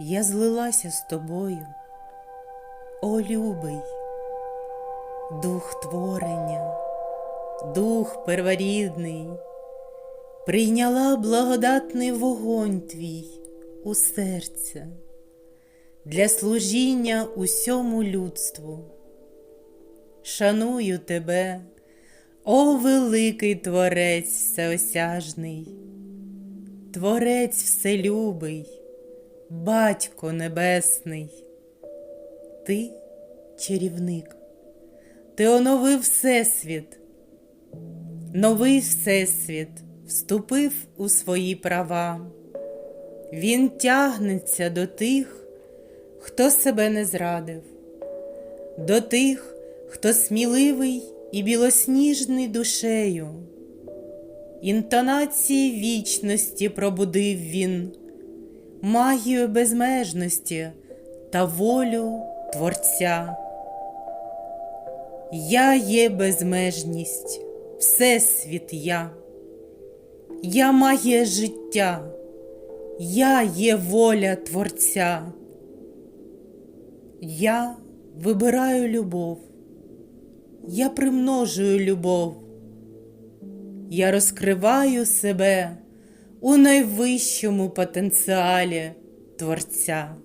я злилася з тобою, о любий, дух творення, дух перворідний, прийняла благодатний вогонь твій у серце для служіння усьому людству. Шаную тебе, о великий Творець всеосяжний, Творець вселюбий, Батько Небесний, Ти чарівник, Ти оновив Всесвіт, новий Всесвіт вступив у свої права. Він тягнеться до тих, хто себе не зрадив, до тих, хто сміливий і білосніжний душею. Інтонації вічності пробудив він, магію безмежності та волю Творця. Я є безмежність, Всесвіт я, я магія життя, я є воля Творця. Я вибираю любов, я примножую любов, я розкриваю себе у найвищому потенціалі Творця.